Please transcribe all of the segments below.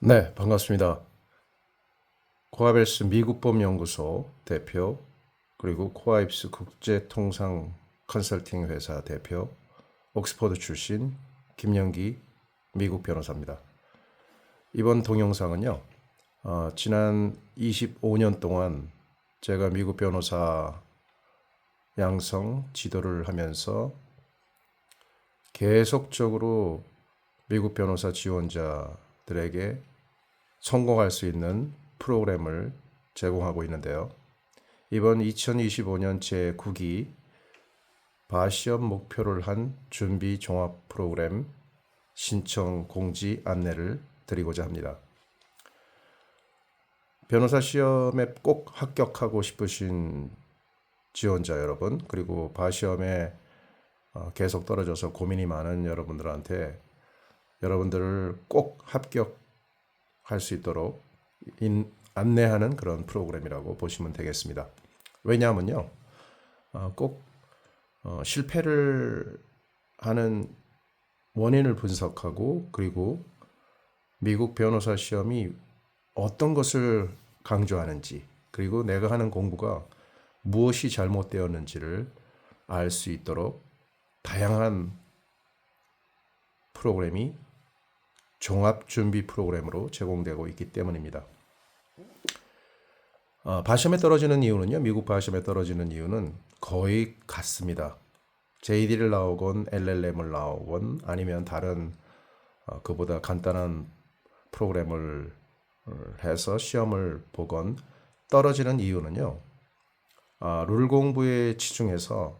네, 반갑습니다. 코아벨스 미국법연구소 대표, 그리고 코아입스 국제통상 컨설팅 회사 대표, 옥스퍼드 출신 김영기 미국 변호사입니다. 이번 동영상은요, 어, 지난 25년 동안 제가 미국 변호사 양성 지도를 하면서 계속적으로 미국 변호사 지원자 들에게 성공할 수 있는 프로그램을 제공하고 있는데요. 이번 2025년 제9기 바시험 목표를 한 준비 종합 프로그램 신청 공지 안내를 드리고자 합니다. 변호사 시험에 꼭 합격하고 싶으신 지원자 여러분, 그리고 바시험에 어, 계속 떨어져서 고민이 많은 여러분들한테 여러분들을 꼭 합격할 수 있도록 인, 안내하는 그런 프로그램이라고 보시면 되겠습니다. 왜냐하면요, 어, 꼭 어, 실패를 하는 원인을 분석하고 그리고 미국 변호사 시험이 어떤 것을 강조하는지 그리고 내가 하는 공부가 무엇이 잘못되었는지를 알 수 있도록 다양한 프로그램이 종합 준비 프로그램으로 제공되고 있기 때문입니다. 어, 바시험에 떨어지는 이유는요. 미국 바시험에 떨어지는 이유는 거의 같습니다. JD를 나오건 LLM을 나오건 아니면 다른 어, 그보다 간단한 프로그램을 어, 해서 시험을 보건 떨어지는 이유는요. 아, 룰 공부에 치중해서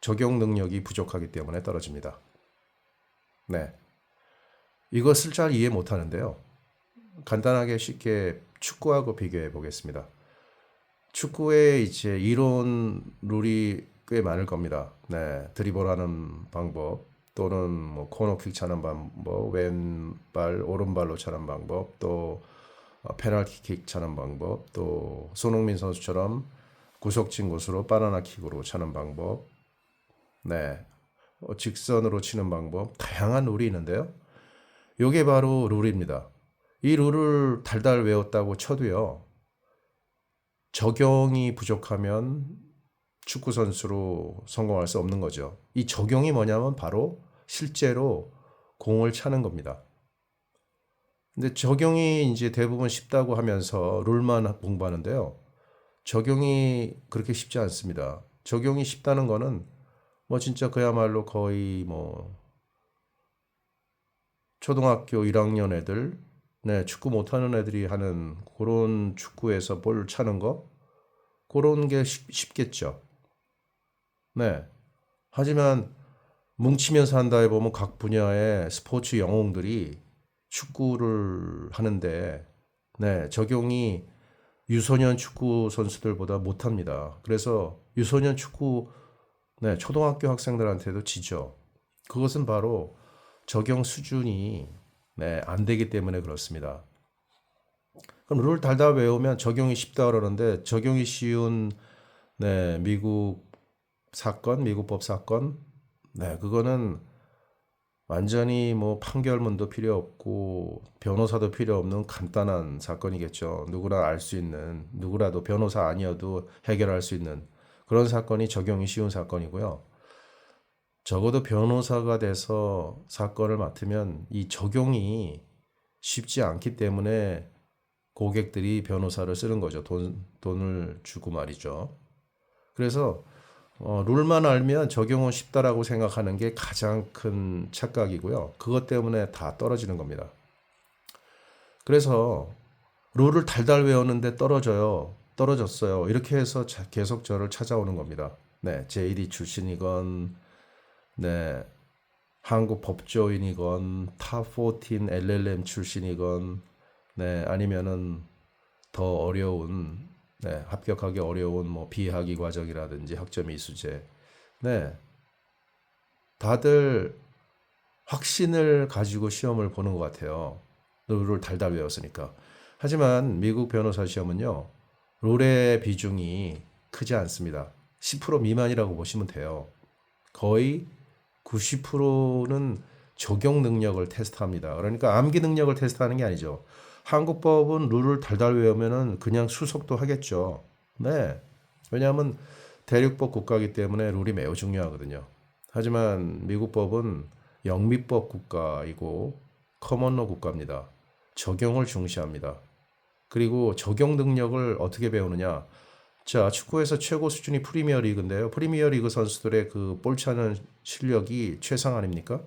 적용 능력이 부족하기 때문에 떨어집니다. 네. 이것을 잘 이해 못 하는데요. 간단하게 쉽게 축구하고 비교해 보겠습니다. 축구에 이제 이론 룰이 꽤 많을 겁니다. 네. 드리블하는 방법 또는 뭐 코너킥 차는 방법, 왼발 오른발로 차는 방법, 또 어, 페널티킥 차는 방법, 또 손흥민 선수처럼 구석진 곳으로 바나나 킥으로 차는 방법, 네, 어, 직선으로 치는 방법, 다양한 룰이 있는데요. 이게 바로 룰입니다. 이 룰을 달달 외웠다고 쳐도요. 적용이 부족하면 축구 선수로 성공할 수 없는 거죠. 이 적용이 뭐냐면 바로 실제로 공을 차는 겁니다. 근데 적용이 이제 대부분 쉽다고 하면서 룰만 공부하는데요. 적용이 그렇게 쉽지 않습니다. 적용이 쉽다는 거는 뭐 진짜 그야말로 거의 뭐 초등학교 1학년 애들, 네, 축구 못하는 애들이 하는 그런 축구에서 볼 차는 거, 그런 게 쉽, 쉽겠죠. 네. 하지만 뭉치면서 한다 해보면 각 분야의 스포츠 영웅들이 축구를 하는데, 네, 적용이 유소년 축구 선수들보다 못합니다. 그래서 유소년 축구, 네, 초등학교 학생들한테도 지죠. 그것은 바로 적용 수준이 네, 안 되기 때문에 그렇습니다. 그럼 룰 달달 외우면 적용이 쉽다 그러는데 적용이 쉬운 네, 미국 사건, 미국법 사건, 네, 그거는 완전히 뭐 판결문도 필요 없고 변호사도 필요 없는 간단한 사건이겠죠. 누구나 알 수 있는 누구라도 변호사 아니어도 해결할 수 있는 그런 사건이 적용이 쉬운 사건이고요. 적어도 변호사가 돼서 사건을 맡으면 이 적용이 쉽지 않기 때문에 고객들이 변호사를 쓰는 거죠. 돈, 돈을 주고 말이죠. 그래서 어, 룰만 알면 적용은 쉽다라고 생각하는 게 가장 큰 착각이고요. 그것 때문에 다 떨어지는 겁니다. 그래서 룰을 달달 외웠는데 떨어져요. 떨어졌어요. 이렇게 해서 계속 저를 찾아오는 겁니다. 네, JD 출신이건 네. 한국 법조인이건 타14 LLM 출신이건 네, 아니면은 더 어려운 네, 합격하기 어려운 뭐 비학위 과정이라든지 학점 이수제. 네. 다들 확신을 가지고 시험을 보는 것 같아요. 룰을 달달 외웠으니까. 하지만 미국 변호사 시험은요, 룰의 비중이 크지 않습니다. 10% 미만이라고 보시면 돼요. 거의 90%는 적용 능력을 테스트합니다. 그러니까 암기 능력을 테스트하는 게 아니죠. 한국법은 룰을 달달 외우면은 그냥 수속도 하겠죠. 네. 왜냐하면 대륙법 국가이기 때문에 룰이 매우 중요하거든요. 하지만 미국 법은 영미법 국가이고 커먼로 국가입니다. 적용을 중시합니다. 그리고 적용 능력을 어떻게 배우느냐? 자, 축구에서 최고 수준이 프리미어 리그인데요. 프리미어 리그 선수들의 그 볼 차는 실력이 최상 아닙니까?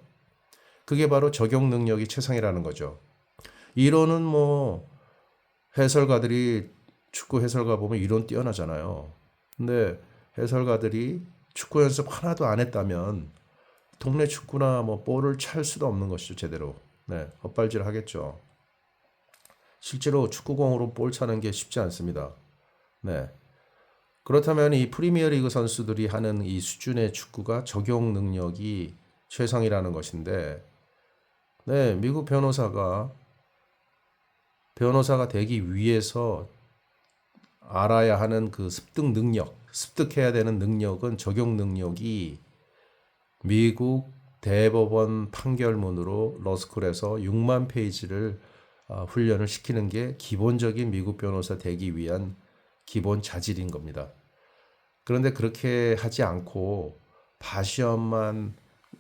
그게 바로 적용 능력이 최상이라는 거죠. 이론은 뭐 해설가들이 축구 해설가 보면 이론 뛰어나잖아요. 근데 해설가들이 축구 연습 하나도 안 했다면 동네 축구나 뭐 볼을 찰 수도 없는 것이죠, 제대로. 네, 헛발질 하겠죠. 실제로 축구공으로 볼 차는 게 쉽지 않습니다. 네. 그렇다면 이 프리미어리그 선수들이 하는 이 수준의 축구가 적용 능력이 최상이라는 것인데, 네, 미국 변호사가 변호사가 되기 위해서 알아야 하는 그 습득 능력, 습득해야 되는 능력은 적용 능력이 미국 대법원 판결문으로 러스쿨에서 6만 페이지를 아, 훈련을 시키는 게 기본적인 미국 변호사 되기 위한 기본 자질인 겁니다. 그런데 그렇게 하지 않고 바시험만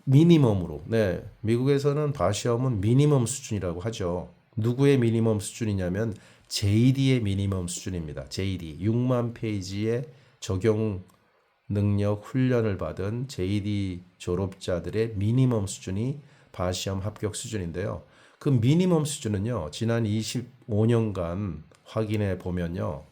미니멈으로, 네, 미국에서는 바시험은 미니멈 수준이라고 하죠. 누구의 미니멈 수준이냐면 JD의 미니멈 수준입니다. JD 6만 페이지의 적용 능력 훈련을 받은 JD 졸업자들의 미니멈 수준이 바시험 합격 수준인데요. 그 미니멈 수준은요. 지난 25년간 확인해 보면요.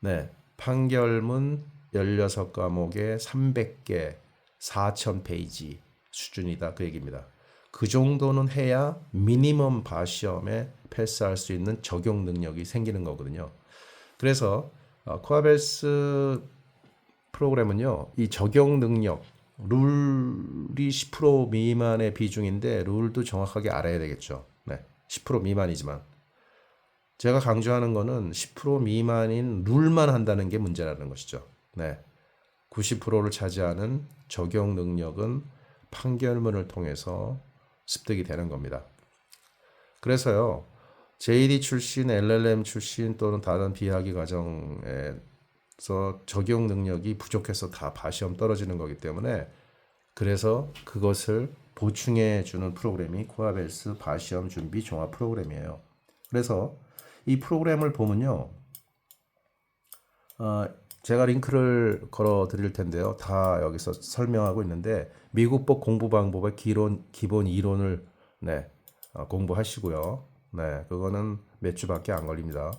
네. 판결문 16과목에 300개 4,000페이지 수준이다. 그 얘기입니다. 그 정도는 해야 미니멈 바시험에 패스할 수 있는 적용 능력이 생기는 거거든요. 그래서 어, 코아벨스 프로그램은요, 이 적용 능력, 룰이 10% 미만의 비중인데 룰도 정확하게 알아야 되겠죠. 네, 10% 미만이지만 제가 강조하는 거는 10% 미만인 룰만 한다는 게 문제라는 것이죠. 네, 90%를 차지하는 적용 능력은 판결문을 통해서 습득이 되는 겁니다. 그래서요, JD 출신, LLM 출신 또는 다른 비학위 과정에서 적용 능력이 부족해서 다 바시험 떨어지는 거기 때문에 그래서 그것을 보충해 주는 프로그램이 코아벨스 바시험 준비 종합 프로그램이에요. 그래서 이 프로그램을 보면요. 어, 제가 링크를 걸어 드릴 텐데요. 다 여기서 설명하고 있는데 미국법 공부 방법의 기론 기본 이론을 네, 어, 공부하시고요. 네, 그거는 몇 주밖에 안 걸립니다.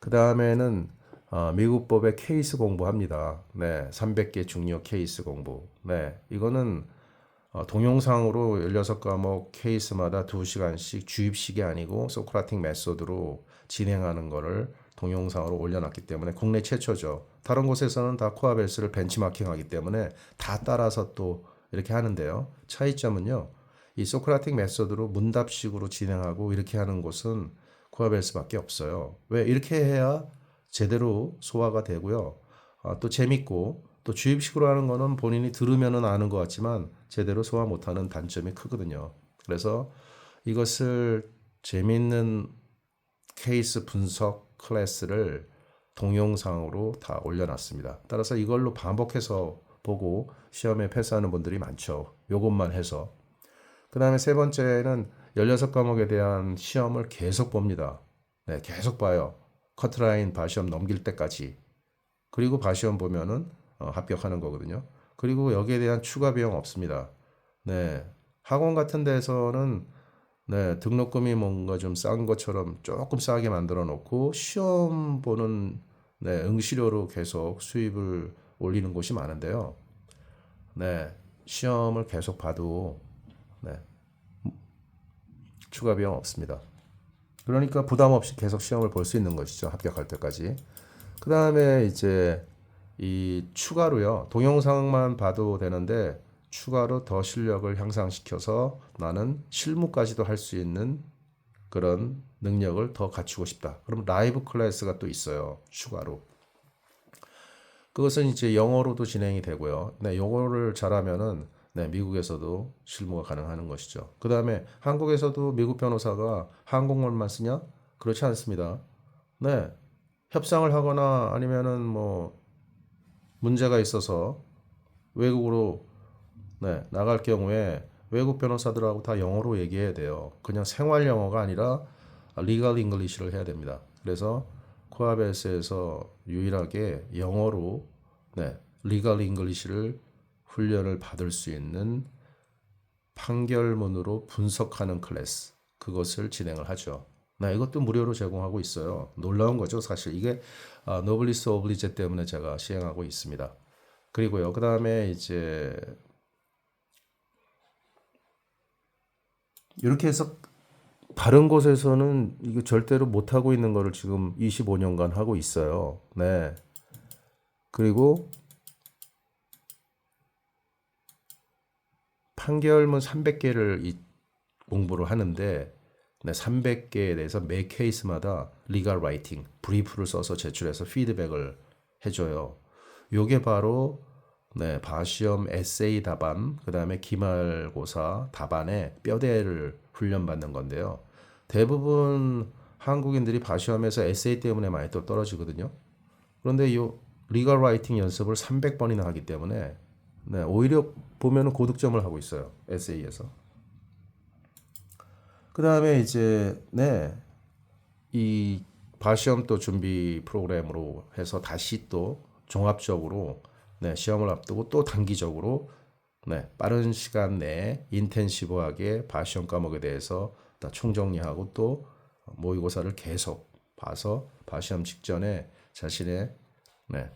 그 다음에는 어, 미국법의 케이스 공부합니다. 네, 300개 중요 케이스 공부. 네, 이거는 어, 동영상으로 16과목 케이스마다 2시간씩 주입식이 아니고 소크라틱 메소드로 진행하는 거를 동영상으로 올려놨기 때문에 국내 최초죠. 다른 곳에서는 다 코아벨스를 벤치마킹하기 때문에 다 따라서 또 이렇게 하는데요. 차이점은요. 이 소크라틱 메소드로 문답식으로 진행하고 이렇게 하는 곳은 코아벨스밖에 없어요. 왜 이렇게 해야 제대로 소화가 되고요. 아, 또 재밌고 또 주입식으로 하는 거는 본인이 들으면은 아는 것 같지만 제대로 소화 못하는 단점이 크거든요. 그래서 이것을 재밌는 케이스 분석 클래스를 동영상으로 다 올려놨습니다. 따라서 이걸로 반복해서 보고 시험에 패스하는 분들이 많죠. 요것만 해서. 그 다음에 세 번째는 16과목에 대한 시험을 계속 봅니다. 네, 계속 봐요. 커트라인 바시험 넘길 때까지. 그리고 바시험 보면은 어, 합격하는 거거든요. 그리고 여기에 대한 추가 비용 없습니다. 네. 학원 같은 데서는 네, 등록금이 뭔가 좀 싼 것처럼 조금 싸게 만들어 놓고 시험 보는 네, 응시료로 계속 수입을 올리는 곳이 많은데요. 네, 시험을 계속 봐도 네, 추가 비용 없습니다. 그러니까 부담 없이 계속 시험을 볼 수 있는 것이죠. 합격할 때까지. 그 다음에 이제 이 추가로요. 동영상만 봐도 되는데 추가로 더 실력을 향상시켜서 나는 실무까지도 할 수 있는 그런 능력을 더 갖추고 싶다. 그럼 라이브 클래스가 또 있어요. 추가로. 그것은 이제 영어로도 진행이 되고요. 네, 영어를 잘하면은 네, 미국에서도 실무가 가능한 것이죠. 그 다음에 한국에서도 미국 변호사가 한국말만 쓰냐? 그렇지 않습니다. 네, 협상을 하거나 아니면은 뭐 문제가 있어서 외국으로 네, 나갈 경우에 외국 변호사들하고 다 영어로 얘기해야 돼요. 그냥 생활 영어가 아니라 리걸 잉글리시를 해야 됩니다. 그래서 코아벨스에서 유일하게 영어로 네, 리걸 잉글리시를 훈련을 받을 수 있는 판결문으로 분석하는 클래스 그것을 진행을 하죠. 네, 이것도 무료로 제공하고 있어요. 놀라운 거죠, 사실 이게 아, 노블리스 오블리제 때문에 제가 시행하고 있습니다. 그리고요, 그 다음에 이제 이렇게 해서 다른 곳에서는 이거 절대로 못 하고 있는 거를 지금 25년간 하고 있어요. 네. 그리고 판결문 300개를 이 공부를 하는데 네, 300개에 대해서 매 케이스마다 리갈 라이팅, 브리프를 써서 제출해서 피드백을 해줘요. 요게 바로 네, 바시험 에세이 답안, 그 다음에 기말고사 답안에 뼈대를 훈련받는 건데요. 대부분 한국인들이 바시험에서 에세이 때문에 많이 또 떨어지거든요. 그런데 이 리걸 라이팅 연습을 300번이나 하기 때문에 네, 오히려 보면 은 고득점을 하고 있어요. 에세이에서. 그 다음에 이제 네, 이 바시험 또 준비 프로그램으로 해서 다시 또 종합적으로 네, 시험을 앞두고 또 단기적으로 네, 빠른 시간 내에 인텐시브하게 바시험 과목에 대해서 다 총정리하고 또 모의고사를 계속 봐서 바시험 직전에 자신의 네,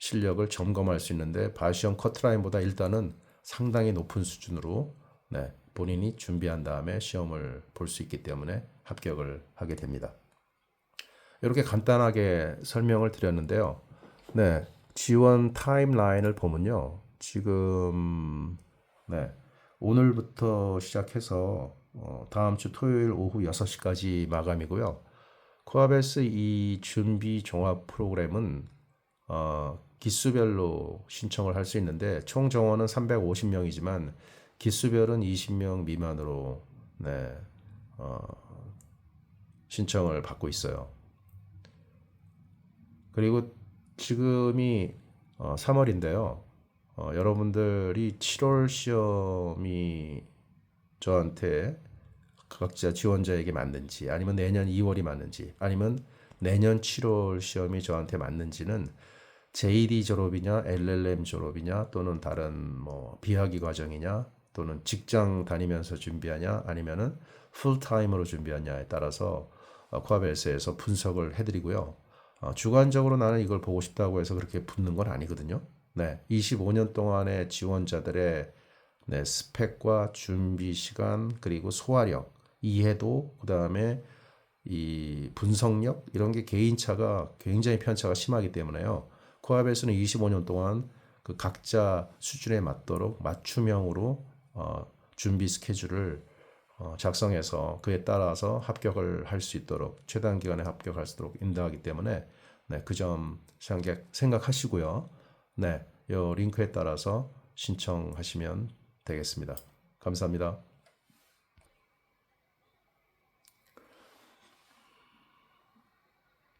실력을 점검할 수 있는데 바시험 커트라인보다 일단은 상당히 높은 수준으로 네, 본인이 준비한 다음에 시험을 볼 수 있기 때문에 합격을 하게 됩니다. 이렇게 간단하게 설명을 드렸는데요. 네, 지원 타임라인을 보면요. 지금 네, 오늘부터 시작해서 어, 다음 주 토요일 오후 6시까지 마감이고요. 코아베스 이 준비 종합 프로그램은 어, 기수별로 신청을 할 수 있는데 총 정원은 350명이지만 기수별은 20명 미만으로 네, 어, 신청을 받고 있어요. 그리고 지금이 어, 3월인데요. 어, 여러분들이 7월 시험이 저한테 각자 지원자에게 맞는지 아니면 내년 2월이 맞는지 아니면 내년 7월 시험이 저한테 맞는지는 JD 졸업이냐 LLM 졸업이냐 또는 다른 뭐 비학위 과정이냐 또는 직장 다니면서 준비하냐 아니면은 풀타임으로 준비하냐에 따라서 어, 코아벨스에서 분석을 해드리고요. 어, 주관적으로 나는 이걸 보고 싶다고 해서 그렇게 붙는 건 아니거든요. 네, 25년 동안의 지원자들의 네, 스펙과 준비 시간 그리고 소화력, 이해도 그다음에 이 분석력 이런 게 개인차가 굉장히 편차가 심하기 때문에요. 코아벨스는 25년 동안 그 각자 수준에 맞도록 맞춤형으로 어, 준비 스케줄을 어, 작성해서 그에 따라서 합격을 할 수 있도록 최단 기간에 합격할 수 있도록 인도하기 때문에 네, 그 점 생각 하시고요. 네, 이 링크에 따라서 신청하시면 되겠습니다. 감사합니다.